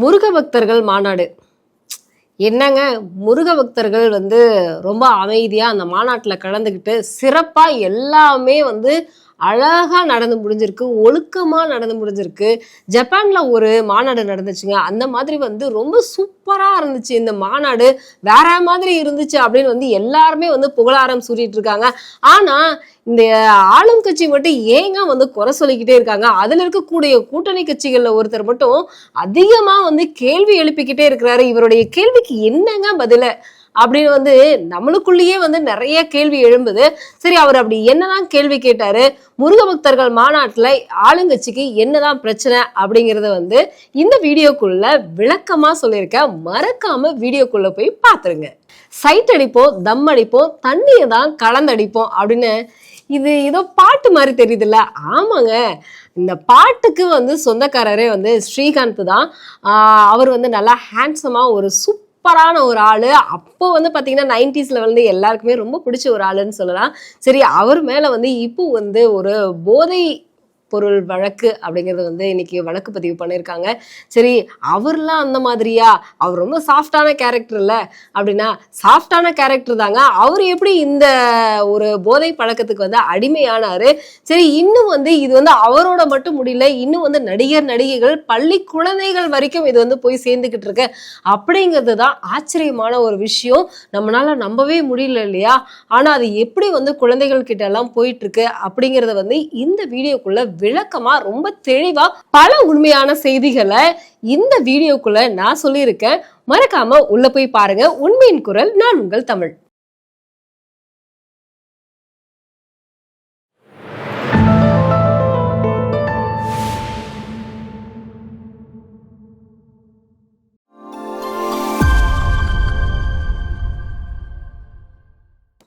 முருக பக்தர்கள் மாநாடு. என்னங்க முருக பக்தர்கள் வந்து ரொம்ப அமைதியா அந்த மாநாட்டுல கலந்துக்கிட்டு சிறப்பா எல்லாமே வந்து அழகாக நடந்து முடிஞ்சிருக்கு ஒழுக்கமாக நடந்து முடிஞ்சிருக்கு. ஜப்பானில் ஒரு மாநாடு நடந்துச்சுங்க. அந்த மாதிரி வந்து ரொம்ப சூப்பராக இருந்துச்சு. இந்த மாநாடு வேற மாதிரி இருந்துச்சு அப்படின்னு வந்து எல்லாருமே வந்து புகழாரம் சூட்டிட்டு இருக்காங்க. ஆனால் இந்த ஆளும் கட்சி மட்டும் ஏங்க வந்து குறை சொல்லிக்கிட்டே இருக்காங்க? அதில் இருக்கக்கூடிய கூட்டணி கட்சிகளில் ஒருத்தர் மட்டும் அதிகமாக வந்து கேள்வி எழுப்பிக்கிட்டே இருக்கிறாரு. இவருடைய கேள்விக்கு என்னங்க பதில? அப்படின்னு வந்து நம்மளுக்குள்ளேயே வந்து நிறைய கேள்வி எழும்புது. சரி அவர் அப்படி என்னதான் கேள்வி கேட்டாரு? முருக பக்தர்கள் ஆளுங்கட்சிக்கு என்னதான் பிரச்சனை அப்படிங்கிறத வந்து இந்த வீடியோக்குள்ள விளக்கமா சொல்லியிருக்கேன் மறக்காம வீடியோக்குள்ள போய் பாத்துருங்க. சைட் அடிப்போம் தம் அடிப்போம் தண்ணியை தான் கலந்தடிப்போம் அப்படின்னு இது ஏதோ பாட்டு மாதிரி தெரியுதுல்ல. ஆமாங்க. இந்த பாட்டுக்கு வந்து சொந்தக்காரரே வந்து ஸ்ரீகாந்த் தான். அவர் வந்து நல்லா ஹேண்ட்ஸமாக ஒரு சூப்பரான ஒரு ஆள். அப்போ வந்து பார்த்தீங்கன்னா நைன்டிஸில் வந்து எல்லாருக்குமே ரொம்ப பிடிச்ச ஒரு ஆளுன்னு சொல்லலாம். சரி அவர் மேலே வந்து இப்போ வந்து ஒரு போதை பொருள் வழக்கு அப்படிங்கிறது வந்து இன்னைக்கு வழக்கு பதிவு பண்ணியிருக்காங்க சரி அவர்லாம் அந்த மாதிரியா? அவர் ரொம்ப சாஃப்டான கேரக்டர் இல்லை. அப்படின்னா சாஃப்டான கேரக்டர் தாங்க. அவர் எப்படி இந்த ஒரு போதை பழக்கத்துக்கு வந்து அடிமையானாரு? சரி இன்னும் வந்து இது வந்து அவரோட மட்டும் முடியல. இன்னும் வந்து நடிகர் நடிகைகள் பள்ளி குழந்தைகள் வரைக்கும் இது வந்து போய் சேர்ந்துக்கிட்டு இருக்கு. அப்படிங்கிறது தான் ஆச்சரியமான ஒரு விஷயம். நம்மளால நம்பவே முடியல இல்லையா? ஆனா அது எப்படி வந்து குழந்தைகள் கிட்ட எல்லாம் போயிட்டு இருக்கு அப்படிங்கறத வந்து இந்த வீடியோக்குள்ள விளக்கமா ரொம்ப தெளிவா பல உண்மையான செய்திகளை இந்த வீடியோக்குள்ள நான் சொல்லியிருக்கேன். மறக்காம உள்ள போய் பாருங்க. உண்மையின் குரல் நான் உங்கள் தமிழ்.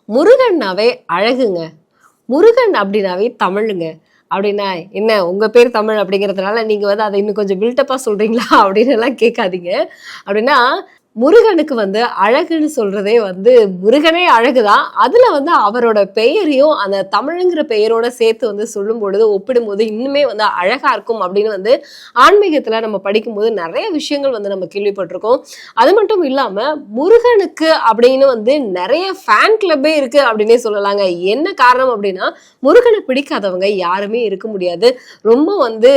முருகன்னாவே அழகுங்க. முருகன் அப்படின்னாவே தமிழுங்க. அப்படின்னா என்ன உங்க பேர் தமிழ் அப்படிங்கிறதுனால நீங்க வந்து அதை இன்னும் கொஞ்சம் பில்டப்பா சொல்றீங்களா? அப்படின்னு எல்லாம் கேட்காதீங்க. அப்படின்னா முருகனுக்கு வந்து அழகுன்னு சொல்றதே வந்து முருகனே அழகுதான். அதுல வந்து அவரோட பெயரையும் அந்த தமிழுங்கிற பெயரோட சேர்த்து வந்து சொல்லும் பொழுது ஒப்பிடும்போது இன்னுமே வந்து அழகா இருக்கும் அப்படின்னு வந்து ஆன்மீகத்துல நம்ம படிக்கும்போது நிறைய விஷயங்கள் வந்து நம்ம கேள்விப்பட்டிருக்கோம். அது மட்டும் இல்லாம முருகனுக்கு அப்படின்னு வந்து நிறைய ஃபேன் கிளப்பே இருக்கு அப்படின்னே சொல்லலாங்க. என்ன காரணம் அப்படின்னா முருகனை பிடிக்காதவங்க யாருமே இருக்க முடியாது. ரொம்ப வந்து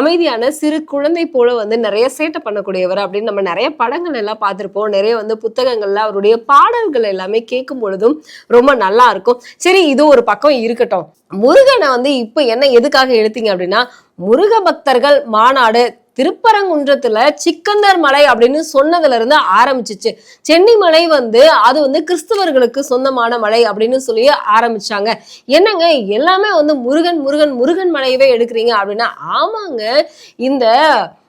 அமைதியான சிறு குழந்தை போல வந்து நிறைய சேட்டை பண்ணக்கூடியவர் அப்படின்னு நம்ம நிறைய படங்கள் எல்லாம் பார்த்திருப்போம். நிறைய வந்து புத்தகங்கள்ல அவருடைய பாடல்கள் எல்லாமே கேட்கும் பொழுதும் ரொம்ப நல்லா இருக்கும். சரி இது ஒரு பக்கம் இருக்கட்டும். முருகனை வந்து இப்ப என்ன எதுக்காக எடுத்தீங்க அப்படின்னா முருக பக்தர்கள் மாநாடு திருப்பரங்குன்றத்துல சிக்கந்தர் மலை அப்படின்னு சொன்னதுல இருந்து ஆரம்பிச்சிச்சு. சென்னி மலை வந்து அது வந்து கிறிஸ்தவர்களுக்கு சொந்தமான மலை அப்படின்னு சொல்லி ஆரம்பிச்சாங்க. என்னங்க எல்லாமே வந்து முருகன் முருகன் முருகன் மலையவே எடுக்கிறீங்க அப்படின்னா ஆமாங்க இந்த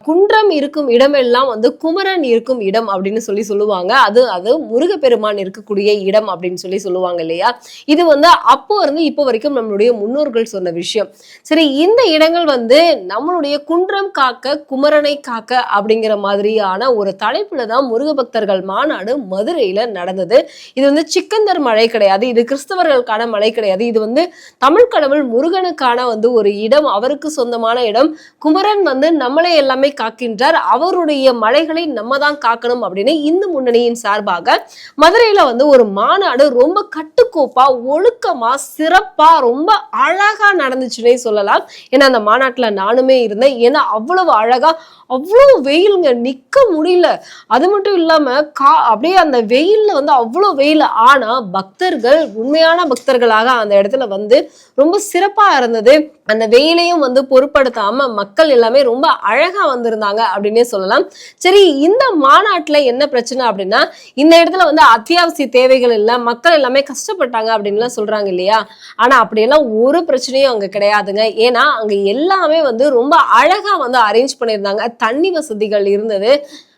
குன்றம் இருக்கும் இடமெல்லாம் வந்து குமரன் இருக்கும் இடம் அப்படின்னு சொல்லி சொல்லுவாங்க. அது அது முருகப்பெருமான் இருக்கக்கூடிய இடம் அப்படின்னு சொல்லி சொல்லுவாங்க இல்லையா? இது வந்து அப்போ இருந்து இப்போ வரைக்கும் நம்மளுடைய முன்னோர்கள் சொன்ன விஷயம். சரி இந்த இடங்கள் வந்து நம்மளுடைய குன்றம் காக்க குமரனை காக்க அப்படிங்கிற மாதிரியான ஒரு தலைப்புல தான் முருக பக்தர்கள் மாநாடு மதுரையில நடந்தது. இது வந்து சிக்கந்தர் மலை கிடையாது. இது கிறிஸ்தவர்களுக்கான மலை கிடையாது. இது வந்து தமிழ் கடவுள் முருகனுக்கான வந்து ஒரு இடம் அவருக்கு சொந்தமான இடம். குமரன் வந்து நம்மளை எல்லாமே காக்கின்றார். அவருடைய மலைகளை நம்ம தான் காக்கணும் அப்படின்னு இந்து முன்னணியின் சார்பாக மதுரையில வந்து ஒரு மாநாடு ரொம்ப கட்டுக்கோப்பா ஒழுக்கமா சிறப்பா ரொம்ப அழகா நடந்துச்சுன்னே சொல்லலாம். ஏன்னா அந்த மாநாட்டுல நானுமே இருந்தேன். ஏன்னா அவ்வளவு அழகா அவ்வளவு வெயிலுங்க நிக்க முடியல. அது மட்டும் இல்லாம கா அப்படியே அந்த வெயில்ல வந்து அவ்வளோ வெயில். ஆனா பக்தர்கள் உண்மையான பக்தர்களாக அந்த இடத்துல வந்து ரொம்ப சிறப்பா இருந்தது. அந்த வெயிலையும் வந்து பொருட்படுத்தாம மக்கள் எல்லாமே ரொம்ப அழகா இருந்தாங்க அப்படின்னே சொல்லலாம். சரி இந்த மாநாட்டுல என்ன பிரச்சனை அப்படின்னா இந்த இடத்துல வந்து அத்தியாவசிய தேவைகள் இல்ல மக்கள் எல்லாமே கஷ்டப்பட்டாங்க அப்படின்லாம் சொல்றாங்க இல்லையா? ஆனா அப்படியெல்லாம் ஒரு பிரச்சனையும் அங்க கிடையாதுங்க. ஏன்னா அங்க எல்லாமே வந்து ரொம்ப அழகா வந்து அரேஞ்ச் பண்ணியிருந்தாங்க. தண்ணி வசதிகள் இருந்தது.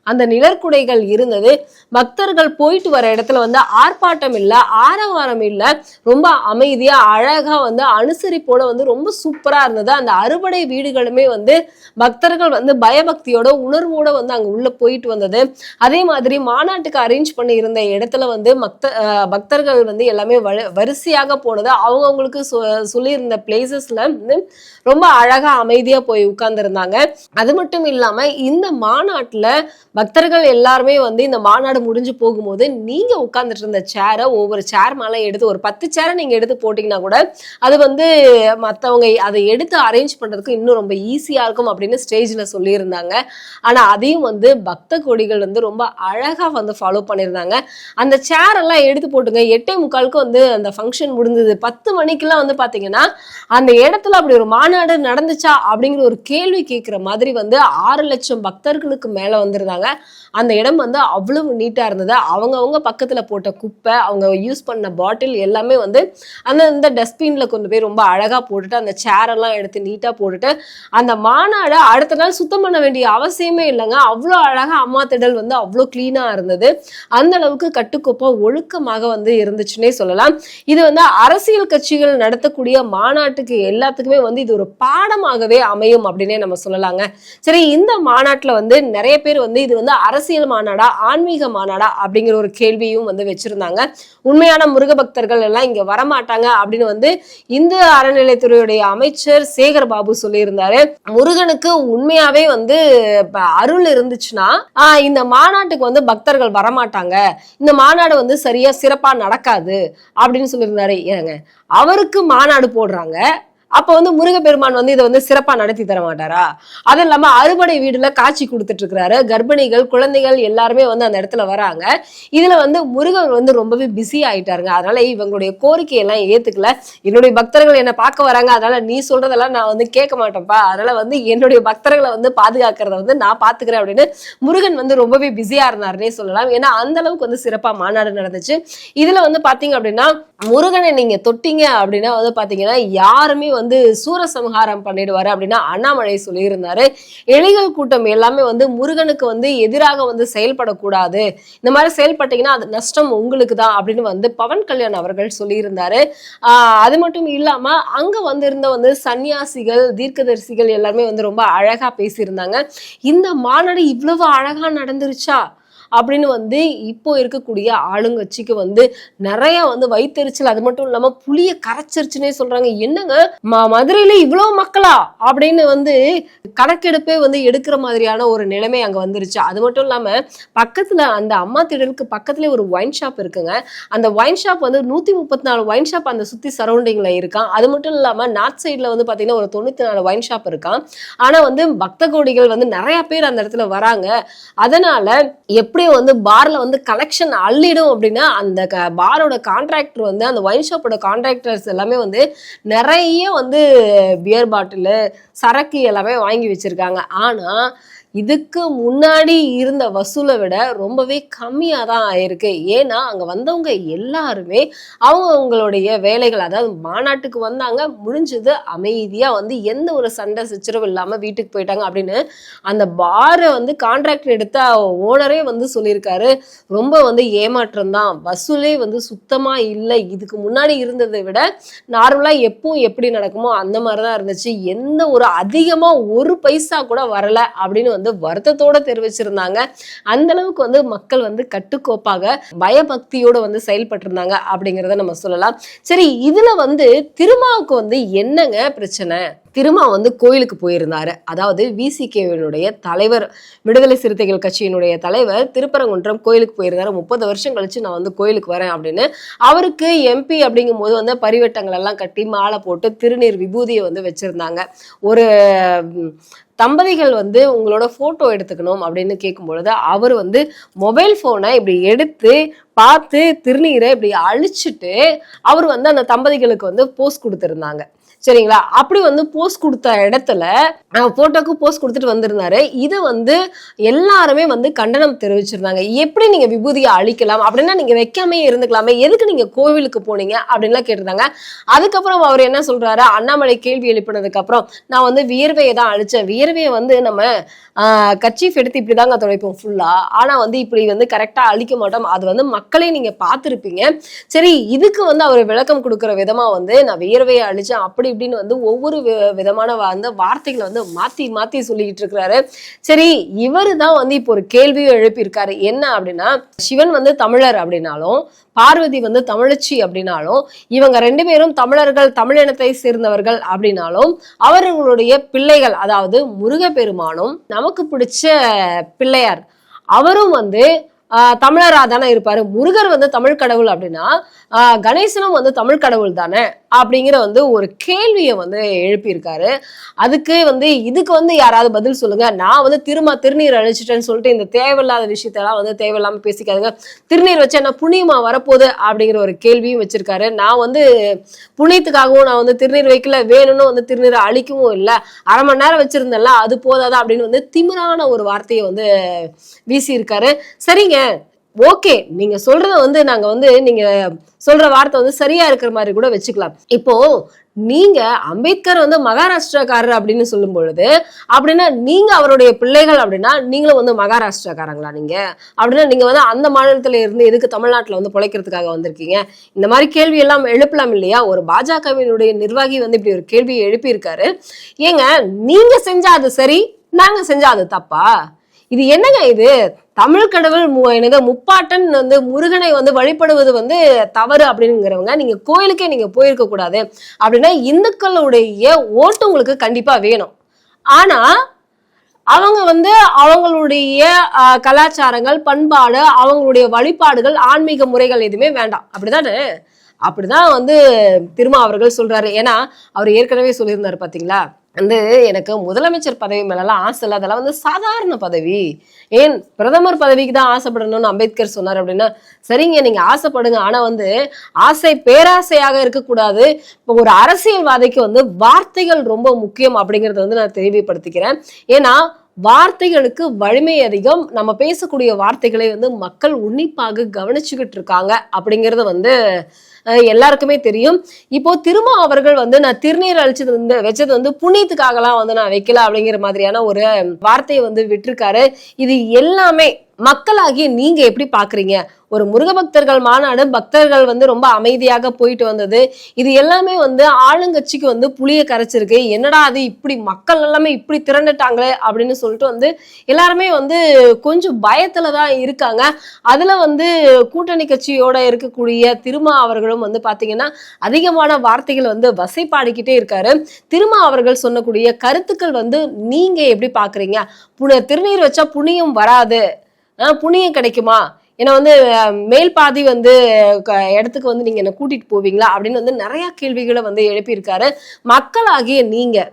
அந்த நிழற்குடைகள் இருந்தது. பக்தர்கள் போயிட்டு வர இடத்துல வந்து ஆர்ப்பாட்டம் இல்லை ஆரவாரம் இல்லை. ரொம்ப அமைதியா அழகா வந்து அனுசரிப்போட வந்து ரொம்ப சூப்பரா இருந்தது. அந்த அறுபடை வீடுகளுமே வந்து பக்தர்கள் வந்து பயபக்தியோட உணர்வோட வந்து அங்க உள்ள போயிட்டு வந்தது. அதே மாதிரி மாநாட்டுக்கு அரேஞ்ச் பண்ணி இருந்த இடத்துல வந்து மக்த அஹ் பக்தர்கள் வந்து எல்லாமே வ- வரிசையாக போனது. அவங்கவுங்களுக்கு சொல்லியிருந்த பிளேசஸ்ல வந்து ரொம்ப அழகா அமைதியா போய் உட்கார்ந்துருந்தாங்க. அது மட்டும் இல்லாம இந்த மாநாட்டுல பக்தர்கள் எல்லாருமே வந்து இந்த மாநாடு முடிஞ்சு போகும்போது நீங்க உட்கார்ந்துட்டு இருந்த சேரை ஒவ்வொரு சேர் மேலே எடுத்து ஒரு பத்து சேரை நீங்க எடுத்து போட்டீங்கன்னா கூட அது வந்து மற்றவங்க அதை எடுத்து அரேஞ்ச் பண்றதுக்கு இன்னும் ரொம்ப ஈஸியா இருக்கும் அப்படின்னு ஸ்டேஜ்ல சொல்லியிருந்தாங்க. ஆனா அதையும் வந்து பக்த கொடிகள் வந்து ரொம்ப அழகா வந்து ஃபாலோ பண்ணியிருந்தாங்க. அந்த சேர் எல்லாம் எடுத்து போட்டுங்க. எட்டே முக்காலுக்கு வந்து அந்த ஃபங்க்ஷன் முடிஞ்சது. பத்து மணிக்கெல்லாம் வந்து பாத்தீங்கன்னா அந்த இடத்துல அப்படி ஒரு மாநாடு நடந்துச்சா அப்படிங்கிற ஒரு கேள்வி கேட்குற மாதிரி வந்து ஆறு லட்சம் பக்தர்களுக்கு மேல வந்திருந்தாங்க. அந்த இடம் வந்து அவ்வளவு நீட்டா இருந்தது. அவங்கவுங்க பக்கத்துல போட்ட குப்பை அவங்க யூஸ் பண்ண பாட்டில் எல்லாமே வந்து அந்த இந்த டஸ்ட்பின்ல கொண்டு போய் ரொம்ப அழகா போட்டுட்டு அந்த சேர் எல்லாம் எடுத்து நீட்டா போட்டுட்டு அந்த மாநாடை அடுத்த நாள் சுத்தம் பண்ண வேண்டிய அவசியமே இல்லைங்க. அவ்வளோ அழகா அம்மா திடல் வந்து அவ்வளோ க்ளீனாக இருந்தது. அந்த அளவுக்கு கட்டுக்கோப்பாக ஒழுக்கமாக வந்து இருந்துச்சுன்னே சொல்லலாம். இது வந்து அரசியல் கட்சிகள் நடத்தக்கூடிய மாநாட்டுக்கு எல்லாத்துக்குமே வந்து இது ஒரு பாடமாகவே அமையும் அப்படின்னே நம்ம சொல்லலாங்க. சரி இந்த மாநாட்டில் வந்து நிறைய பேர் வந்து இது வந்து அரசியல் மாநாடா ஆன்மீக மாநாடா அப்படிங்கிற ஒரு கேள்வியும் வந்து வச்சிருந்தாங்க. உண்மையான முருக பக்தர்கள் எல்லாம் இங்க வரமாட்டாங்க அப்படின்னு வந்து இந்து அறநிலைத்துறையுடைய அமைச்சர் சேகர் பாபு சொல்லியிருந்தாரு. முருகனுக்கு உண்மையாவே வந்து அருள் இருந்துச்சுன்னா ஆஹ் இந்த மாநாட்டுக்கு வந்து பக்தர்கள் வரமாட்டாங்க. இந்த மாநாடு வந்து சரியா சிறப்பா நடக்காது அப்படின்னு சொல்லியிருந்தாரு. ஏங்க அவருக்கு மாநாடு போடுறாங்க. அப்ப வந்து முருகப்பெருமான் வந்து இதை வந்து சிறப்பா நடத்தி தர மாட்டாரா? அது இல்லாம அறுபடை வீடுல காட்சி கொடுத்துட்டு இருக்கிறாரு கர்ப்பிணிகள் குழந்தைகள் எல்லாருமே வந்து அந்த இடத்துல வராங்க. இதுல வந்து முருகன் வந்து ரொம்பவே பிஸி ஆயிட்டாருங்க. அதனால இவங்களுடைய கோரிக்கையெல்லாம் ஏத்துக்கல. என்னுடைய பக்தர்கள் என்ன பார்க்க வராங்க. அதனால நீ சொல்றதெல்லாம் நான் வந்து கேட்க மாட்டேன்ப்பா. அதனால வந்து என்னுடைய பக்தர்களை வந்து பாதுகாக்கிறத வந்து நான் பாத்துக்கிறேன் அப்படின்னு முருகன் வந்து ரொம்பவே பிஸியா இருந்தாருன்னே சொல்லலாம். ஏன்னா அந்த அளவுக்கு வந்து சிறப்பா மாநாடு நடந்துச்சு. இதுல வந்து பாத்தீங்க அப்படின்னா முருகனை நீங்க தொட்டீங்க அப்படின்னா வந்து பாத்தீங்கன்னா யாருமே வந்து சூரசம்ஹாரம் பண்ணிடுவாரு அப்படின்னா அண்ணாமலை சொல்லியிருந்தாரு. எலிகள் கூட்டம் எல்லாமே வந்து முருகனுக்கு வந்து எதிராக வந்து செயல்படக்கூடாது. இந்த மாதிரி செயல்பட்டீங்கன்னா அது நஷ்டம் உங்களுக்கு தான் அப்படின்னு வந்து பவன் கல்யாண் அவர்கள் சொல்லியிருந்தாரு. அது மட்டும் இல்லாம அங்க வந்து இருந்த வந்து சன்னியாசிகள் தீர்க்கதரிசிகள் எல்லாருமே வந்து ரொம்ப அழகா பேசியிருந்தாங்க. இந்த மாநாடு இவ்வளவு அழகா நடந்துருச்சா? அப்படின்னு வந்து இப்போ இருக்கக்கூடிய ஆளுங்கட்சிக்கு வந்து நிறைய வந்து வயிற்றுச்சல் அது மட்டும் இல்லாம புளிய கரைச்சிருச்சுன்னே சொல்றாங்க. என்னங்க? மதுரையில இவ்வளவு மக்களா? அப்படின்னு வந்து கணக்கெடுப்பே வந்து எடுக்கிற மாதிரியான ஒரு நிலைமை அங்க வந்துருச்சு. அது மட்டும் இல்லாம பக்கத்துல அந்த அம்மா திடலுக்கு பக்கத்துல ஒரு ஒயின் ஷாப் இருக்குங்க. அந்த ஒயின் ஷாப் வந்து நூத்தி முப்பத்தி நாலு ஒயின் ஷாப் அந்த சுத்தி சரௌண்டிங்ல இருக்கான். அது மட்டும் இல்லாம நார்த் சைட்ல வந்து பாத்தீங்கன்னா ஒரு தொண்ணூத்தி நாலு ஒயின் ஷாப் இருக்கான். ஆனா வந்து பக்த கோடிகள் வந்து நிறைய பேர் அந்த இடத்துல வராங்க. அதனால எப்படியும் வந்து பார்ல வந்து கலெக்ஷன் அள்ளிடும் அப்படின்னா அந்த க- பாரோட கான்ட்ராக்டர் வந்து அந்த ஒயின் ஷாப்போட கான்ட்ராக்டர்ஸ் எல்லாமே வந்து நிறைய வந்து பியர் பாட்டிலு சரக்கு எல்லாமே வாங்கி வச்சிருக்காங்க. ஆனா இதுக்கு முன்னாடி இருந்த வசூலை விட ரொம்பவே கம்மியாக தான் ஆயிருக்கு. ஏன்னா அங்கே வந்தவங்க எல்லாருமே அவங்க அவங்களுடைய வேலைகள் அதாவது மாநாட்டுக்கு வந்தாங்க முடிஞ்சது அமைதியாக வந்து எந்த ஒரு சண்டை சச்சரவு இல்லாமல் வீட்டுக்கு போயிட்டாங்க அப்படின்னு அந்த பாரை வந்து கான்ட்ராக்ட் எடுத்த ஓனரே வந்து சொல்லியிருக்காரு. ரொம்ப வந்து ஏமாற்றம் தான். வசூலே வந்து சுத்தமாக இல்லை. இதுக்கு முன்னாடி இருந்ததை விட நார்மலாக எப்பவும் எப்படி நடக்குமோ அந்த மாதிரி தான் இருந்துச்சு. எந்த ஒரு அதிகமாக ஒரு பைசா கூட வரலை அப்படின்னு வந்து வருத்தத்தோட தெரிவிச்சிருந்தாங்க. அந்த அளவுக்கு வந்து மக்கள் வந்து கட்டுக்கோப்பாக பயபக்தியோட வந்து செயல்பட்டிருந்தாங்க அப்படிங்கிறத நம்ம சொல்லலாம். சரி இதுல வந்து திருமாவுக்கு வந்து என்னங்க பிரச்சனை? திருமா வந்து கோயிலுக்கு போயிருந்தாரு. அதாவது விசிகேவினுடைய தலைவர் விடுதலை சிறுத்தைகள் கட்சியினுடைய தலைவர் திருப்பரங்குன்றம் கோயிலுக்கு போயிருந்தாரு. முப்பது வருஷம் கழிச்சு நான் வந்து கோயிலுக்கு வரேன் அப்படின்னு. அவருக்கு எம்பி அப்படிங்கும் போது வந்து பரிவட்டங்கள் எல்லாம் கட்டி மாலை போட்டு திருநீர் விபூதியை வந்து வச்சிருந்தாங்க. ஒரு தம்பதிகள் வந்து உங்களோட போட்டோ எடுத்துக்கணும் அப்படின்னு கேட்கும் பொழுது அவர் வந்து மொபைல் போனை இப்படி எடுத்து பார்த்து திருநீரை இப்படி அழிச்சிட்டு அவர் வந்து அந்த தம்பதிகளுக்கு வந்து போஸ்ட் கொடுத்துருந்தாங்க. சரிங்களா? அப்படி வந்து போஸ்ட் கொடுத்த இடத்துல போட்டோக்கு போஸ்ட் கொடுத்துட்டு வந்திருந்தாரு. இதை வந்து எல்லாருமே வந்து கண்டனம் தெரிவிச்சிருந்தாங்க. எப்படி நீங்க விபூதியை அழிக்கலாம்? அப்படின்னா நீங்க வைக்காமே இருந்துக்கலாமே. எதுக்கு நீங்க கோவிலுக்கு போனீங்க? அப்படின்லாம் கேட்டிருந்தாங்க. அதுக்கப்புறம் அவர் என்ன சொல்றாரு? அண்ணாமலை கேள்வி எழுப்பினதுக்கு அப்புறம் நான் வந்து வியர்வையை தான் அழிச்சேன். வியர்வையை வந்து நம்ம கட்சிஃப் எடுத்து இப்படிதாங்க துடைப்போம் ஃபுல்லா ஆனா வந்து இப்படி வந்து கரெக்டா அழிக்க மாட்டோம். அது வந்து மக்களே நீங்க பார்த்துருப்பீங்க. சரி இதுக்கு வந்து அவர் விளக்கம் கொடுக்குற விதமா வந்து நான் வியர்வையை அழிச்சேன். அப்படி இப்படின்னு வந்து ஒவ்வொரு வி- விதமான அந்த வார்த்தைகளை வந்து மாத்தி மாத்தி சொல்லிக்கிட்டு இருக்கிறாரு. சரி இவரு தான் வந்து இப்போ ஒரு கேள்வியும் எழுப்பியிருக்காரு. என்ன அப்படின்னா சிவன் வந்து தமிழர் அப்படின்னாலும் பார்வதி வந்து தமிழச்சி அப்படின்னாலும் இவங்க ரெண்டு பேரும் தமிழர்கள் தமிழினத்தை சேர்ந்தவர்கள் அப்படின்னாலும் அவர்களுடைய பிள்ளைகள் அதாவது முருகப்பெருமானும் நமக்கு பிடிச்ச பிள்ளையார். அவரும் வந்து தமிழரா தானே இருப்பாரு. முருகர் வந்து தமிழ் கடவுள் அப்படின்னா கணேசனும் வந்து தமிழ் கடவுள் தானே. அப்படிங்கிற வந்து ஒரு கேள்வியை வந்து எழுப்பியிருக்காரு. அதுக்கு வந்து இதுக்கு வந்து யாராவது பதில் சொல்லுங்க. நான் வந்து திரும்ப திருநீர் அழிச்சிட்டேன்னு சொல்லிட்டு இந்த தேவையில்லாத விஷயத்தெல்லாம் வந்து தேவையில்லாம பேசிக்காதுங்க. திருநீர் வச்சு என்ன புண்ணியமா வரப்போகுது அப்படிங்கிற ஒரு கேள்வியும் வச்சிருக்காரு. நான் வந்து புண்ணியத்துக்காகவும் நான் வந்து திருநீர் வைக்கல வேணும்னு வந்து திருநீரை அழிக்கவும் இல்லை. அரை மணி நேரம் வச்சிருந்தேன்ல அது போதாதா அப்படின்னு வந்து திமிரான ஒரு வார்த்தையை வந்து வீசியிருக்காரு. சரிங்க ஓகே நீங்க சொல்றத வந்து நாங்க வந்து நீங்க சொல்ற வார்த்தை வந்து சரியா இருக்கிற மாதிரி கூட வச்சுக்கலாம். இப்போ நீங்க அம்பேத்கர் வந்து மகாராஷ்டிராக்காரர் அப்படின்னு சொல்லும் பொழுது அப்படின்னா நீங்க அவருடைய பிள்ளைகள் அப்படின்னா நீங்களும் வந்து மகாராஷ்டிராக்காரங்களா நீங்க? அப்படின்னா நீங்க வந்து அந்த மாநிலத்துல இருந்து எதுக்கு தமிழ்நாட்டுல வந்து பிழைக்கிறதுக்காக வந்திருக்கீங்க? இந்த மாதிரி கேள்வி எல்லாம் எழுப்பலாம் இல்லையா? ஒரு பாஜகவினுடைய நிர்வாகி வந்து இப்படி ஒரு கேள்வியை எழுப்பியிருக்காரு. ஏங்க நீங்க செஞ்சா அது சரி நாங்க செஞ்சா அது தப்பா? இது என்னங்க இது? தமிழ் கடவுள் மு- என்னது முப்பாட்டன் வந்து முருகனை வந்து வழிபடுவது வந்து தவறு அப்படிங்கிறவங்க நீங்க கோயிலுக்கே நீங்க போயிருக்க கூடாது. அப்படின்னா இந்துக்களுடைய ஓட்டு உங்களுக்கு கண்டிப்பா வேணும். ஆனா அவங்க வந்து அவங்களுடைய கலாச்சாரங்கள் பண்பாடு அவங்களுடைய வழிபாடுகள் ஆன்மீக முறைகள் எதுவுமே வேண்டாம். அப்படிதானே? அப்படிதான் வந்து திருமா அவர்கள் சொல்றாரு. ஏன்னா அவர் ஏற்கனவே சொல்லியிருந்தாரு பாத்தீங்களா? வந்து எனக்கு முதலமைச்சர் பதவி மேலலாம் ஆசை இல்லை. அதெல்லாம் வந்து சாதாரண பதவி. ஏன்? பிரதமர் பதவிக்கு தான் ஆசைப்படணும்னு அம்பேத்கர் சொன்னார் அப்படின்னா சரிங்க நீங்க ஆசைப்படுங்க. ஆனா வந்து ஆசை பேராசையாக இருக்கக்கூடாது. இப்போ ஒரு அரசியல்வாதிக்கு வந்து வார்த்தைகள் ரொம்ப முக்கியம் அப்படிங்கறத வந்து நான் தெளிவுபடுத்திக்கிறேன். ஏன்னா வார்த்தைகளுக்கு வலிமை அதிகம். நம்ம பேசக்கூடிய வார்த்தைகளை வந்து மக்கள் உன்னிப்பாக கவனிச்சுக்கிட்டு இருக்காங்க அப்படிங்கறது வந்து எல்லாருக்குமே தெரியும். இப்போ திருமா அவர்கள் வந்து நான் திருநீர் அழிச்சது வந்து வச்சது வந்து புண்ணியத்துக்காகலாம் வந்து நான் வைக்கல அப்படிங்கிற மாதிரியான ஒரு வார்த்தையை வந்து விட்டுருக்காரு. இது எல்லாமே மக்களாகி நீங்க எப்படி பாக்குறீங்க? ஒரு முருக பக்தர்கள் மாநாடு பக்தர்கள் வந்து ரொம்ப அமைதியாக போயிட்டு வந்தது. இது எல்லாமே வந்து ஆளுங்கட்சிக்கு வந்து புளிய கரைச்சிருக்கு. என்னடா அது இப்படி மக்கள் எல்லாமே இப்படி திரண்டுட்டாங்களே அப்படின்னு சொல்லிட்டு வந்து எல்லாருமே வந்து கொஞ்சம் பயத்துல தான் இருக்காங்க. அதுல வந்து கூட்டணி கட்சியோட இருக்கக்கூடிய திருமா அவர்களும் வந்து பாத்தீங்கன்னா அதிகமான வார்த்தைகள் வந்து வசைப்பாடிக்கிட்டே இருக்காரு. திருமா அவர்கள் சொன்னக்கூடிய கருத்துக்கள் வந்து நீங்க எப்படி பாக்குறீங்க? புன திருநீர் வச்சா புண்ணியம் வராது. புண்ணியம் கிடைக்குமா? ஏன்னா வந்து மேல் பாதி வந்து க- இடத்துக்கு வந்து நீங்க என்ன கூட்டிட்டு போவீங்களா? அப்படின்னு வந்து நிறைய கேள்விகளை வந்து எழுப்பியிருக்காரு. மக்களாகிய நீங்க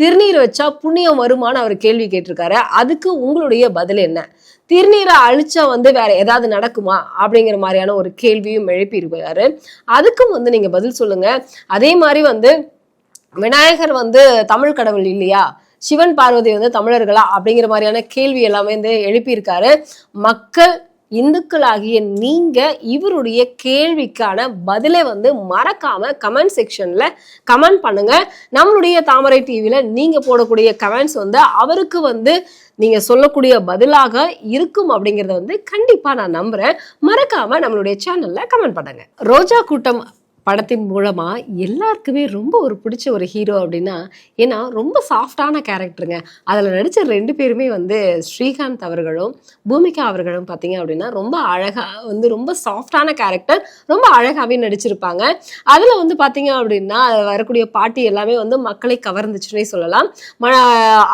திருநீர் வச்சா புண்ணியம் வருமான்னு அவர் கேள்வி கேட்டிருக்காரு. அதுக்கு உங்களுடைய பதில் என்ன? திருநீரை அழிச்சா வந்து வேற ஏதாவது நடக்குமா? அப்படிங்கிற மாதிரியான ஒரு கேள்வியும் எழுப்பியிருக்காரு அதுக்கும் வந்து நீங்க பதில் சொல்லுங்க. அதே மாதிரி வந்து விநாயகர் வந்து தமிழ் கடவுள் இல்லையா? சிவன் பார்வதி வந்து தமிழர்களா அப்படிங்கிற மாதிரியான கேள்வி எல்லாமே வந்து எழுப்பியிருக்காரு. மக்கள் இந்துக்களாகிய நீங்க இவருடைய கேள்விக்கான பதிலை வந்து மறக்காம கமெண்ட் செக்ஷன்ல கமெண்ட் பண்ணுங்க. நம்மளுடைய தாமரை டிவியில நீங்க போடக்கூடிய கமெண்ட்ஸ் வந்து அவருக்கு வந்து நீங்க சொல்லக்கூடிய பதிலாக இருக்கும் அப்படிங்கறத வந்து கண்டிப்பா நான் நம்புறேன். மறக்காம நம்மளுடைய சேனல்ல கமெண்ட் பண்ணுங்க. ரோஜா கூட்டம் படத்தின் மூலமாக எல்லாருக்குமே ரொம்ப ஒரு பிடிச்ச ஒரு ஹீரோ அப்படின்னா ஏன்னா ரொம்ப சாஃப்டான கேரக்டருங்க அதில் நடித்த ரெண்டு பேருமே வந்து ஸ்ரீகாந்த் அவர்களும் பூமிகா அவர்களும் பார்த்தீங்க அப்படின்னா ரொம்ப அழகாக வந்து ரொம்ப சாஃப்டான கேரக்டர் ரொம்ப அழகாகவே நடிச்சிருப்பாங்க. அதில் வந்து பார்த்தீங்க அப்படின்னா வரக்கூடிய பாட்டி எல்லாமே வந்து மக்களை கவர்ந்துச்சுன்னே சொல்லலாம். ம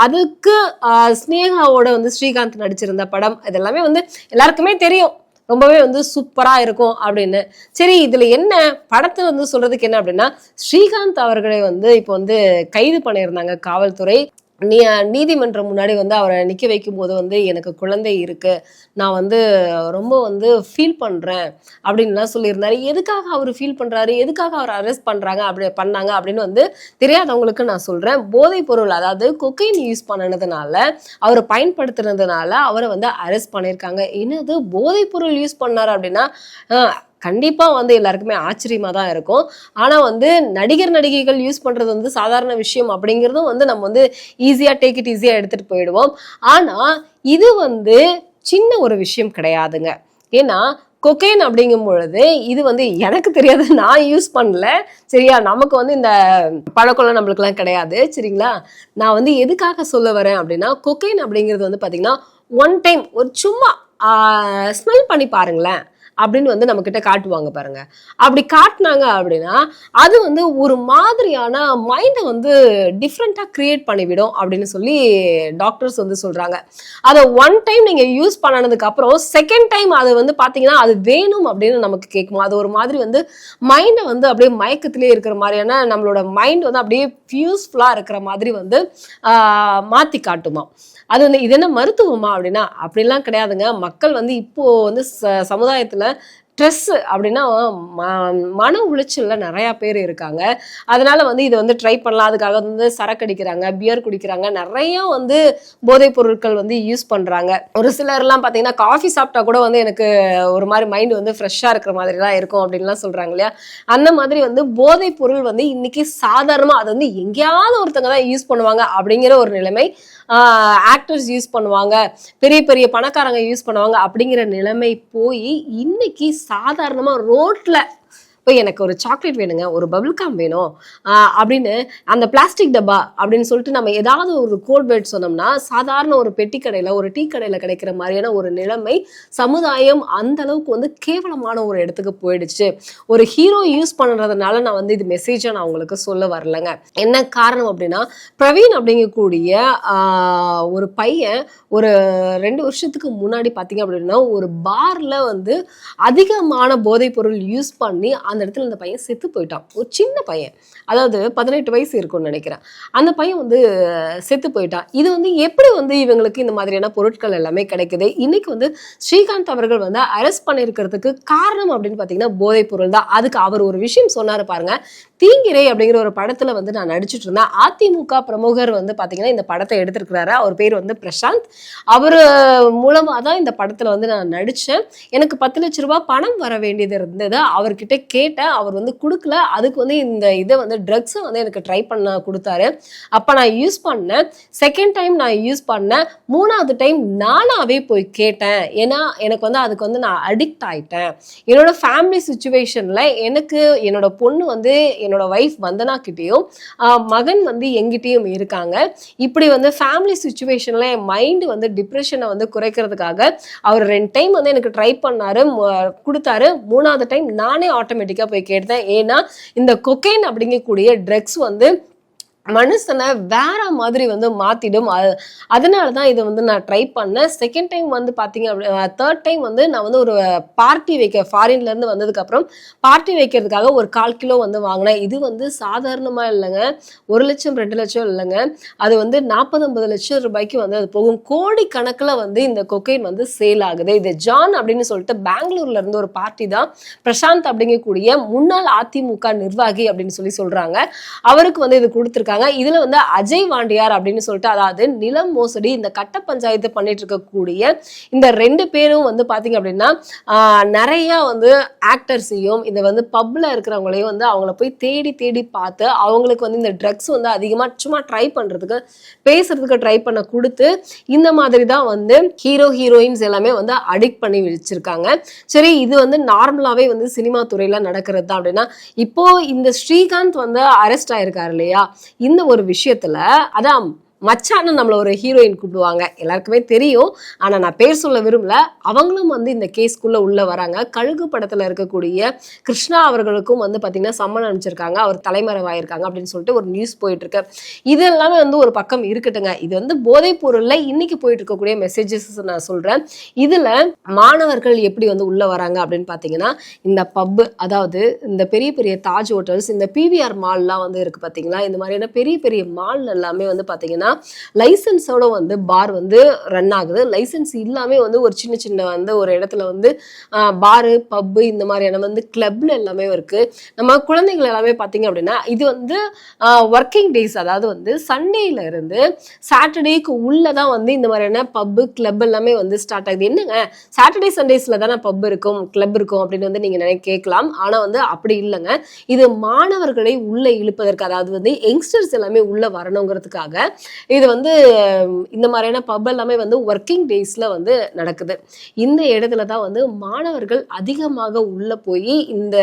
அதுக்கு ஸ்னேகாவோட வந்து ஸ்ரீகாந்த் நடிச்சிருந்த படம் இதெல்லாமே வந்து எல்லாருக்குமே தெரியும். ரொம்பவே வந்து சூப்பராக இருக்கும் அப்படின்னு. சரி இதில் என்ன படத்தை வந்து சொல்கிறதுக்கு என்ன அப்படின்னா ஸ்ரீகாந்த் அவர்களை வந்து இப்போ வந்து கைது பண்ணியிருந்தாங்க காவல்துறை. நீ நீதிமன்றம் முன்னாடி வந்து அவரை நிற்க வைக்கும்போது வந்து எனக்கு குழந்தை இருக்குது நான் வந்து ரொம்ப வந்து ஃபீல் பண்ணுறேன் அப்படின்லாம் சொல்லியிருந்தாரு. எதுக்காக அவர் ஃபீல் பண்ணுறாரு எதுக்காக அவர் அரெஸ்ட் பண்ணுறாங்க அப்படி பண்ணாங்க அப்படின்னு வந்து தெரியாதவங்களுக்கு நான் சொல்கிறேன் போதைப் பொருள் அதாவது கொக்கைன் யூஸ் பண்ணனதுனால அவர் பயன்படுத்துனதுனால அவரை வந்து அரெஸ்ட் பண்ணியிருக்காங்க. என்னது? போதைப் பொருள் யூஸ் பண்ணார் அப்படின்னா கண்டிப்பாக வந்து எல்லாருக்குமே ஆச்சரியமாக தான் இருக்கும். ஆனால் வந்து நடிகர் நடிகைகள் யூஸ் பண்ணுறது வந்து சாதாரண விஷயம் அப்படிங்கிறதும் வந்து நம்ம வந்து ஈஸியாக டேக் இட் ஈஸியாக எடுத்துகிட்டு போயிடுவோம். ஆனால் இது வந்து சின்ன ஒரு விஷயம் கிடையாதுங்க. ஏன்னா கொக்கைன் அப்படிங்கும் பொழுது இது வந்து எனக்கு தெரியாது நான் யூஸ் பண்ணல. சரியா? நமக்கு வந்து இந்த பழக்கம்லாம் நம்மளுக்குலாம் கிடையாது. சரிங்களா? நான் வந்து எதுக்காக சொல்ல வரேன் அப்படின்னா கொக்கைன் அப்படிங்கிறது வந்து பார்த்தீங்கன்னா ஒன் டைம் ஒரு சும்மா ஸ்மெல் பண்ணி பாருங்களேன். அப்படின்னு வந்து நம்ம கிட்ட காட்டுவாங்க பாருங்க. அப்படி காட்டினாங்க அப்படின்னா அது வந்து ஒரு மாதிரியான மைண்டை வந்து டிஃப்ரெண்ட்டாக கிரியேட் பண்ணிவிடும் அப்படின்னு சொல்லி டாக்டர்ஸ் வந்து சொல்றாங்க. அதை ஒன் டைம் நீங்க யூஸ் பண்ணனதுக்கு அப்புறம் செகண்ட் டைம் அது வந்து பாத்தீங்கன்னா அது வேணும் அப்படின்னு நமக்கு கேட்குமா? அது ஒரு மாதிரி வந்து மைண்டை வந்து அப்படியே மயக்கத்திலே இருக்கிற மாதிரியான நம்மளோட மைண்ட் வந்து அப்படியே ஃபியூஸ்ஃபுல்லாக இருக்கிற மாதிரி வந்து மாற்றி காட்டுமா? அது வந்து இது என்ன மருத்துவமா அப்படின்னா அப்படிலாம் கிடையாதுங்க. மக்கள் வந்து இப்போ வந்து ச- சமுதாயத்தில் ஸ்ட்ரெஸ்ஸு அப்படின்னா ம- மன உளைச்சலில் நிறையா பேர் இருக்காங்க. அதனால் வந்து இதை வந்து ட்ரை பண்ணலாம். அதுக்காக வந்து சரக்கு அடிக்கிறாங்க பியர் குடிக்கிறாங்க. நிறையா வந்து போதைப் பொருட்கள் வந்து யூஸ் பண்ணுறாங்க ஒரு சிலர்லாம் பார்த்தீங்கன்னா காஃபி சாப்பிட்டா கூட வந்து எனக்கு ஒரு மாதிரி மைண்ட் வந்து ஃப்ரெஷ்ஷாக இருக்கிற மாதிரிலாம் இருக்கும் அப்படின்லாம் சொல்கிறாங்க இல்லையா? அந்த மாதிரி வந்து போதைப் பொருள் வந்து இன்றைக்கி சாதாரணமாக அது வந்து எங்கேயாவது ஒருத்தங்க தான் யூஸ் பண்ணுவாங்க அப்படிங்கிற ஒரு நிலைமை ஆக்டர்ஸ் யூஸ் பண்ணுவாங்க. பெரிய பெரிய பணக்காரங்க யூஸ் பண்ணுவாங்க அப்படிங்கிற நிலைமை போய் இன்னைக்கு சாதாரணமாக ரோட்டில் இப்போ எனக்கு ஒரு சாக்லேட் வேணுங்க ஒரு பபுள்காம் வேணும். அப்படின்னு அந்த பிளாஸ்டிக் டப்பா அப்படின்னு சொல்லிட்டு நம்ம ஏதாவது ஒரு கோட் வேர்ட் சொன்னோம்னா சாதாரண ஒரு பெட்டி கடையில் ஒரு டீ கடையில் கிடைக்கிற மாதிரியான ஒரு நிலைமை சமுதாயம் அந்த அளவுக்கு வந்து கேவலமான ஒரு இடத்துக்கு போயிடுச்சு. ஒரு ஹீரோ யூஸ் பண்ணுறதுனால நான் வந்து இது மெசேஜை நான் உங்களுக்கு சொல்ல வரலங்க. என்ன காரணம் அப்படின்னா பிரவீன் அப்படிங்கக்கூடிய ஒரு பையன் ஒரு ரெண்டு வருஷத்துக்கு முன்னாடி பார்த்தீங்க அப்படின்னா ஒரு பார்ல வந்து அதிகமான போதைப் பொருள் யூஸ் பண்ணி அந்த அந்த இடத்துல அந்த பையன் செத்து போயிட்டான். ஒரு சின்ன பையன். அதாவது பதினெட்டு வயசு இருக்கும்னு நினைக்கிறேன். அந்த பையன் வந்து செத்து போயிட்டான். இது வந்து எப்படி வந்து இவங்களுக்கு இந்த மாதிரியான பொருட்கள் எல்லாமே கிடைக்குது? இன்னைக்கு வந்து ஸ்ரீகாந்த் அவர்கள் வந்து அரெஸ்ட் பண்ணியிருக்கிறதுக்கு காரணம் அப்படின்னு பார்த்தீங்கன்னா போதைப் பொருள் தான். அதுக்கு அவர் ஒரு விஷயம் சொன்னார் பாருங்க. தீங்கிரை அப்படிங்கிற ஒரு படத்தில் வந்து நான் நடிச்சிட்டு இருந்தேன். அதிமுக பிரமுகர் வந்து பார்த்தீங்கன்னா இந்த படத்தை எடுத்திருக்கிறாரு. அவர் பேர் வந்து பிரசாந்த். அவர் மூலமாக தான் இந்த படத்தில் வந்து நான் நடித்தேன் எனக்கு பத்து லட்ச ரூபாய் பணம் வர வேண்டியது இருந்தது. அவர்கிட்ட கேட்டேன். அவர் வந்து கொடுக்கல. அதுக்கு வந்து இந்த இதை வந்து ட்ரக்ஸை வந்து எனக்கு ட்ரை பண்ண கொடுத்தாரு. அப்போ நான் யூஸ் பண்ணேன். செகண்ட் டைம் நான் யூஸ் பண்ணேன். மூணாவது டைம் நானாவே போய் கேட்டேன். ஏன்னா எனக்கு வந்து அதுக்கு வந்து நான் அடிக்ட் ஆயிட்டேன். என்னோட ஃபேமிலி சுச்சுவேஷனில் எனக்கு என்னோட பொண்ணு வந்து என்னோட ஒய்ஃப் வந்தனா கிட்டேயும் மகன் வந்து எங்கிட்டேயும் இருக்காங்க. இப்படி வந்து ஃபேமிலி சுச்சுவேஷனில் என் மைண்டு வந்து டிப்ரெஷனை வந்து குறைக்கிறதுக்காக அவர் ரெண்டு டைம் வந்து எனக்கு ட்ரை பண்ணாரு கொடுத்தாரு. மூணாவது டைம் நானே ஆட்டோமேட்டிக்காக போய் கேட்டேன். ஏன்னா இந்த கொக்கைன் அப்படிங்கக்கூடிய ட்ரக்ஸ் வந்து மனுஷனை வேற மாதிரி வந்து மாத்திடும். அதனால தான் இதை வந்து நான் ட்ரை பண்ணேன். செகண்ட் டைம் வந்து பார்த்தீங்க அப்படி தேர்ட் டைம் வந்து நான் வந்து ஒரு பார்ட்டி வைக்க ஃபாரின்ல இருந்து வந்ததுக்கு அப்புறம் பார்ட்டி வைக்கிறதுக்காக ஒரு கால் கிலோ வந்து வாங்கினேன். இது வந்து சாதாரணமா இல்லைங்க. ஒரு லட்சம் ரெண்டு லட்சம் இல்லைங்க. அது வந்து நாற்பது ஐம்பது லட்சம் ரூபாய்க்கு வந்து அது போகும். கோடி வந்து இந்த கொக்கைன் வந்து சேல் ஆகுது. இது ஜான் அப்படின்னு சொல்லிட்டு பெங்களூர்ல இருந்து ஒரு பார்ட்டி தான். பிரசாந்த் அப்படிங்கக்கூடிய முன்னாள் அதிமுக நிர்வாகி அப்படின்னு சொல்லி சொல்றாங்க. அவருக்கு வந்து இது கொடுத்துருக்காங்க. இதுல வந்து அஜய் வாண்டியார் அப்படின்னு சொல்லிட்டு அதாவது நிலம் மோசடி இந்த கட்ட பஞ்சாயத்து பண்ணிட்டு இருக்கக்கூடிய இந்த ரெண்டு பேரும் வந்து பாத்தீங்க அப்படின்னா நிறைய வந்து ஆக்டர்ஸையும் இந்த வந்து பப்ல இருக்கிறவங்களையும் வந்து அவங்கள போய் தேடி தேடி பார்த்து அவங்களுக்கு வந்து இந்த ட்ரக்ஸ் வந்து அதிகமா சும்மா ட்ரை பண்றதுக்கு பேசுறதுக்கு ட்ரை பண்ண கொடுத்து இந்த மாதிரி தான் வந்து ஹீரோ ஹீரோயின்ஸ் எல்லாமே வந்து அடிக்ட் பண்ணி வச்சிருக்காங்க. சரி இது வந்து நார்மலாவே வந்து சினிமா துறையில நடக்கிறது தான் அப்படின்னா இப்போ இந்த ஸ்ரீகாந்த் வந்து அரெஸ்ட் ஆயிருக்காரு இல்லையா? இந்த ஒரு விஷயத்துல அதான் மச்சான்னு நம்மளை ஒரு ஹீரோயின் கூப்பிடுவாங்க. எல்லாருக்குமே தெரியும். ஆனால் நான் பேர் சொல்ல விரும்பல. அவங்களும் வந்து இந்த கேஸ்க்குள்ளே உள்ளே வராங்க. கழுகு படத்தில் இருக்கக்கூடிய கிருஷ்ணா அவர்களுக்கும் வந்து பார்த்திங்கன்னா சம்மன் அனுப்பிச்சிருக்காங்க. அவர் தலைமறைவாயிருக்காங்க அப்படின்னு சொல்லிட்டு ஒரு நியூஸ் போயிட்டுருக்கு. இது எல்லாமே வந்து ஒரு பக்கம் இருக்கட்டுங்க. இது வந்து போதைப் பொருளில் இன்னைக்கு போயிட்டு இருக்கக்கூடிய மெசேஜஸ் நான் சொல்கிறேன் இதில் மாணவர்கள் எப்படி வந்து உள்ளே வராங்க அப்படின்னு பார்த்தீங்கன்னா இந்த பப்பு அதாவது இந்த பெரிய பெரிய தாஜ் ஹோட்டல்ஸ் இந்த பிவிஆர் மால்லாம் வந்து இருக்குது பார்த்தீங்களா இந்த மாதிரியான பெரிய பெரிய மால் எல்லாமே வந்து பார்த்திங்கன்னா பார்த்தீங்கன்னா லைசன்ஸோட வந்து பார் வந்து ரன் ஆகுது. லைசன்ஸ் இல்லாமல் வந்து ஒரு சின்ன சின்ன வந்து ஒரு இடத்துல வந்து பாரு பப்பு இந்த மாதிரியான வந்து கிளப்ல எல்லாமே இருக்குது நம்ம குழந்தைகள் எல்லாமே பார்த்தீங்க அப்படின்னா இது வந்து ஒர்க்கிங் டேஸ் அதாவது வந்து சண்டேல இருந்து சாட்டர்டேக்கு உள்ளே தான் வந்து இந்த மாதிரியான பப்பு கிளப் எல்லாமே வந்து ஸ்டார்ட் ஆகுது. என்னங்க? சாட்டர்டே சண்டேஸில் தானே பப் இருக்கும் கிளப் இருக்கும் அப்படின்னு வந்து நீங்கள் நினைக்க கேட்கலாம். ஆனால் வந்து அப்படி இல்லைங்க. இது மாணவர்களை உள்ளே இழுப்பதற்கு அதாவது வந்து யங்ஸ்டர்ஸ் எல்லாமே உள்ளே வரணுங்கிறதுக்காக இது வந்து இந்த மாதிரியான பப் எல்லாமே வந்து ஒர்க்கிங் டேஸில் வந்து நடக்குது. இந்த இடத்துல தான் வந்து மாணவர்கள் அதிகமாக உள்ளே போய் இந்த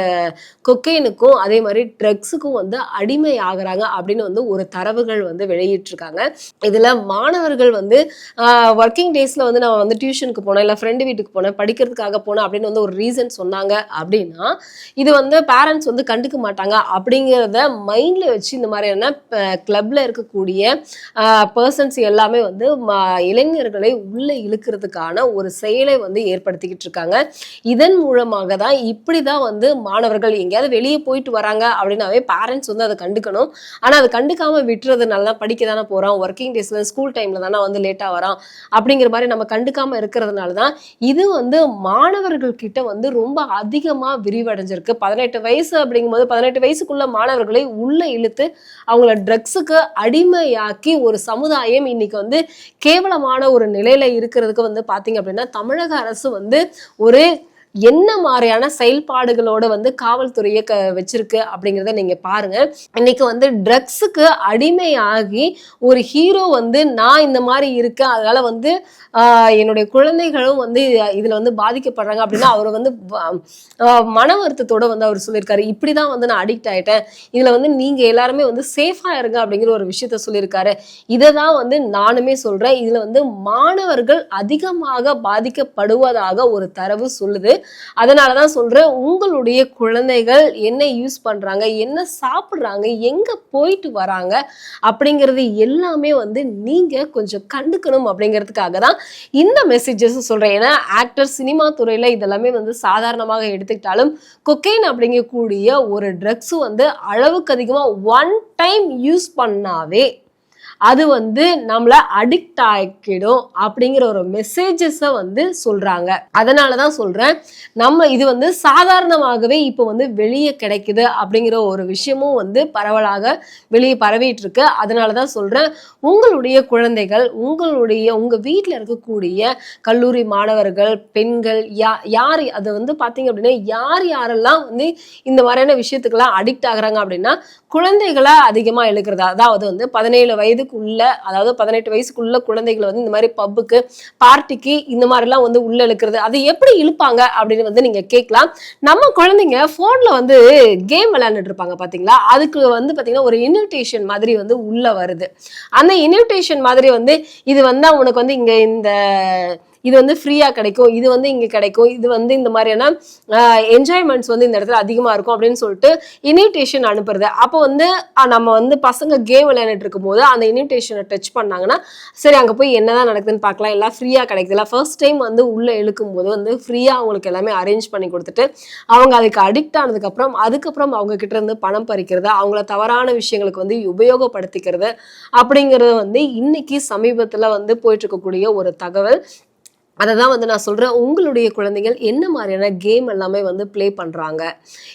கொக்கைனுக்கும் அதே மாதிரி ட்ரக்ஸுக்கும் வந்து அடிமை ஆகுறாங்க அப்படின்னு வந்து ஒரு தரவுகள் வந்து வெளியிட்டிருக்காங்க. இதில் மாணவர்கள் வந்து ஒர்க்கிங் டேஸில் வந்து நான் வந்து டியூஷனுக்கு போனேன் இல்லை ஃப்ரெண்டு வீட்டுக்கு போனேன் படிக்கிறதுக்காக போனேன் அப்படின்னு வந்து ஒரு ரீசன் சொன்னாங்க அப்படின்னா இது வந்து பேரண்ட்ஸ் வந்து கண்டுக்க மாட்டாங்க அப்படிங்கிறத மைண்டில் வச்சு இந்த மாதிரியான கிளப்பில் இருக்கக்கூடிய பர்சன்ஸ் எல்லாமே வந்து இளைஞர்களை உள்ளே இழுக்கிறதுக்கான ஒரு செயலை வந்து ஏற்படுத்திக்கிட்டு இருக்காங்க. இதன் மூலமாக தான் இப்படி தான் வந்து மாணவர்கள் எங்கேயாவது வெளியே போயிட்டு வராங்க அப்படின்னாவே பேரண்ட்ஸ் வந்து அதை கண்டுக்கணும். ஆனால் அதை கண்டுக்காமல் விட்டுறதுனால தான் படிக்க தானே போகிறோம் ஒர்க்கிங் டேஸில் ஸ்கூல் டைமில் தானே வந்து லேட்டாக வரோம் அப்படிங்கிற மாதிரி நம்ம கண்டுக்காமல் இருக்கிறதுனால தான் இது வந்து மாணவர்கள் கிட்ட வந்து ரொம்ப அதிகமாக விரிவடைஞ்சிருக்கு. பதினெட்டு வயசு அப்படிங்கும்போது பதினெட்டு வயசுக்குள்ள மாணவர்களை உள்ளே இழுத்து அவங்கள ட்ரக்ஸுக்கு அடிமையாக்கி ஒரு சமுதாயம் இன்னைக்கு வந்து கேவலமான ஒரு நிலையில இருக்கிறதுக்கு வந்து பாத்தீங்க அப்படின்னா தமிழக அரசு வந்து ஒரு என்ன மாதிரியான செயல்பாடுகளோட வந்து காவல்துறையை க வச்சிருக்கு அப்படிங்கிறத நீங்கள் பாருங்க. இன்னைக்கு வந்து ட்ரக்ஸுக்கு அடிமையாகி ஒரு ஹீரோ வந்து நான் இந்த மாதிரி இருக்கேன். அதனால வந்து என்னுடைய குழந்தைகளும் வந்து இதில் வந்து பாதிக்கப்படுறாங்க அப்படின்னா அவர் வந்து மன வருத்தத்தோட வந்து அவர் சொல்லியிருக்காரு. இப்படிதான் வந்து நான் அடிக்ட் ஆகிட்டேன் இதில் வந்து நீங்கள் எல்லாருமே வந்து சேஃபாக இருங்க அப்படிங்கிற ஒரு விஷயத்த சொல்லியிருக்காரு. இதை தான் வந்து நானுமே சொல்கிறேன் இதில் வந்து மாணவர்கள் அதிகமாக பாதிக்கப்படுவதாக ஒரு தரவு சொல்லுது. அதனாலதான் சொல்கிறேன் உங்களுடைய குழந்தைகள் என்ன யூஸ் பண்ணுறாங்க என்ன சாப்பிட்றாங்க எங்கே போயிட்டு வராங்க அப்படிங்கிறது எல்லாமே வந்து நீங்கள் கொஞ்சம் கண்டுக்கணும் அப்படிங்கிறதுக்காக தான் இந்த மெசேஜஸ் சொல்கிறேன் ஏன்னா ஆக்டர் சினிமா துறையில் இதெல்லாமே வந்து சாதாரணமாக எடுத்துக்கிட்டாலும் கொக்கைன் அப்படிங்கக்கூடிய ஒரு ட்ரக்ஸ் வந்து அளவுக்கு அதிகமாக ஒன் டைம் யூஸ் பண்ணாவே அது வந்து நம்மளை அடிக்ட் ஆக்கிடும் அப்படிங்கிற ஒரு மெசேஜஸை வந்து சொல்கிறாங்க அதனால தான் சொல்கிறேன் நம்ம இது வந்து சாதாரணமாகவே இப்போ வந்து வெளியே கிடைக்குது அப்படிங்கிற ஒரு விஷயமும் வந்து பரவலாக வெளியே பரவிட்டு இருக்கு அதனால தான் சொல்கிறேன் உங்களுடைய குழந்தைகள் உங்களுடைய உங்கள் வீட்டில் இருக்கக்கூடிய கல்லூரி மாணவர்கள் பெண்கள் யா யார் அது வந்து பார்த்தீங்க அப்படின்னா யார் யாரெல்லாம் வந்து இந்த மாதிரியான விஷயத்துக்கெல்லாம் அடிக்ட் ஆகுறாங்க அப்படின்னா குழந்தைகளை அதிகமாக இழுக்கிறது அதாவது வந்து பதினேழு வயதுக்குள்ள அதாவது பதினெட்டு வயசுக்குள்ள குழந்தைகளை வந்து இந்த மாதிரி பப்புக்கு பார்ட்டிக்கு இந்த மாதிரிலாம் வந்து உள்ள இழுக்கிறது. அது எப்படி இழுப்பாங்க அப்படின்னு வந்து நீங்க கேட்கலாம். நம்ம குழந்தைங்க ஃபோனில் வந்து கேம் விளையாண்டுட்டு இருப்பாங்க பாத்தீங்களா? அதுக்கு வந்து பாத்தீங்கன்னா ஒரு இன்விடேஷன் மாதிரி வந்து உள்ள வருது. அந்த இன்விடேஷன் மாதிரி வந்து இது வந்து உனக்கு வந்து இங்க இந்த இது வந்து ஃப்ரீயா கிடைக்கும் இது வந்து இங்க கிடைக்கும் இது வந்து இந்த மாதிரியான என்ஜாய்மெண்ட்ஸ் வந்து இந்த இடத்துல அதிகமா இருக்கும் அப்படின்னு சொல்லிட்டு இன்விடேஷன் அனுப்புறது. அப்போ வந்து நம்ம வந்து பசங்க கேம் விளையாண்டுட்டு இருக்கும்போது அந்த இன்விடேஷனை டச் பண்ணாங்கன்னா சரி அங்க போய் என்னதான் நடக்குதுன்னு பார்க்கலாம். எல்லாம் ஃப்ரீயா கிடைக்குதுல ஃபர்ஸ்ட் டைம் வந்து உள்ள இழுக்கும் போது வந்து ஃப்ரீயா அவங்களுக்கு எல்லாமே அரேஞ்ச் பண்ணி கொடுத்துட்டு அவங்க அதுக்கு அடிக்ட் ஆனதுக்கு அப்புறம் அதுக்கப்புறம் அவங்க கிட்ட இருந்து பணம் பறிக்கிறது அவங்கள தவறான விஷயங்களுக்கு வந்து உபயோகப்படுத்திக்கிறது அப்படிங்கிறது வந்து இன்னைக்கு சமீபத்துல வந்து போயிட்டு இருக்கக்கூடிய ஒரு தகவல். அதை தான் வந்து நான் சொல்கிறேன் உங்களுடைய குழந்தைகள் என்ன மாதிரியான கேம் எல்லாமே வந்து ப்ளே பண்ணுறாங்க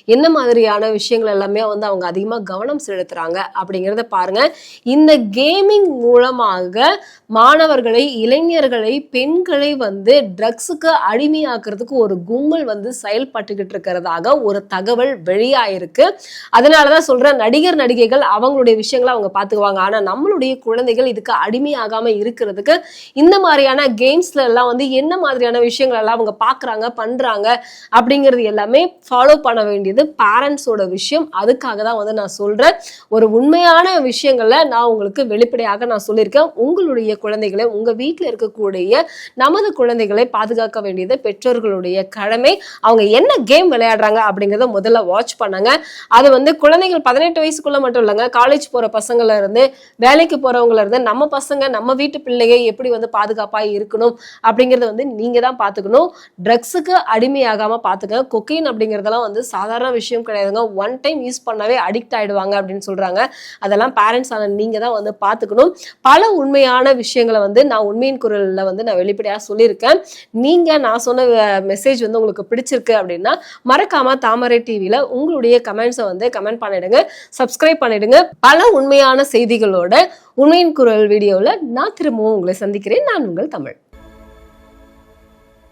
என்ன மாதிரியான விஷயங்கள் எல்லாமே வந்து அவங்க அதிகமாக கவனம் செலுத்துகிறாங்க அப்படிங்கிறத பாருங்கள் இந்த கேமிங் மூலமாக மாணவர்களை இளைஞர்களை பெண்களை வந்து ட்ரக்ஸுக்கு அடிமையாக்குறதுக்கு ஒரு கும்பல் வந்து செயல்பட்டுக்கிட்டு இருக்கிறதாக ஒரு தகவல் வெளியாயிருக்கு அதனால தான் சொல்கிறேன் நடிகர் நடிகைகள் அவங்களுடைய விஷயங்களை அவங்க பார்த்துக்குவாங்க ஆனால் நம்மளுடைய குழந்தைகள் இதுக்கு அடிமையாகாமல் இருக்கிறதுக்கு இந்த மாதிரியான கேம்ஸ்ல எல்லாம் வந்து என்ன மாதிரியான விஷயங்கள் எல்லாம் அவங்க பார்க்குறாங்க பண்ணுறாங்க அப்படிங்கிறது எல்லாமே ஃபாலோ பண்ண வேண்டியது பேரண்ட்ஸோட விஷயம். அதுக்காக தான் வந்து நான் சொல்கிறேன் ஒரு உண்மையான விஷயங்களை நான் உங்களுக்கு வெளிப்படையாக நான் சொல்லியிருக்கேன். உங்களுடைய குழந்தைகளை உங்கள் வீட்டில் இருக்கக்கூடிய நமது குழந்தைகளை பாதுகாக்க வேண்டியது பெற்றோர்களுடைய கடமை. அவங்க என்ன கேம் விளையாடுறாங்க அப்படிங்கிறத முதல்ல வாட்ச் பண்ணுங்க. அது வந்து குழந்தைகள் பதினெட்டு வயசுக்குள்ள மட்டும் இல்லைங்க. காலேஜ் போகிற பசங்கள இருந்து வேலைக்கு போறவங்கள இருந்து நம்ம பசங்க நம்ம வீட்டு பிள்ளைங்க எப்படி வந்து பாதுகாப்பாக இருக்கணும் அப்படிங்கிறது அப்படிங்கறத வந்து நீங்க தான் பார்த்துக்கணும் ட்ரக்ஸுக்கு அடிமையாகாம பார்த்துக்க கொக்கைன் அப்படிங்கிறதெல்லாம் வந்து சாதாரண விஷயம் கிடையாதுங்க. ஒன் டைம் யூஸ் பண்ணாவே அடிக்ட் ஆயிடுவாங்க அப்படின்னு சொல்றாங்க. அதெல்லாம் பேரண்ட்ஸ் ஆனால் நீங்க தான் வந்து பார்த்துக்கணும் பல உண்மையான விஷயங்களை வந்து நான் உண்மையின் குரலில் வந்து நான் வெளிப்படையாக சொல்லியிருக்கேன். நீங்கள் நான் சொன்ன மெசேஜ் வந்து உங்களுக்கு பிடிச்சிருக்கு அப்படின்னா மறக்காமல் தாமரை டிவியில் உங்களுடைய கமெண்ட்ஸை வந்து கமெண்ட் பண்ணிடுங்க. சப்ஸ்கிரைப் பண்ணிடுங்க. பல உண்மையான செய்திகளோட உண்மையின் குரல் வீடியோவில் நான் திரும்பவும் உங்களை சந்திக்கிறேன். நான் உங்கள் தமிழ்.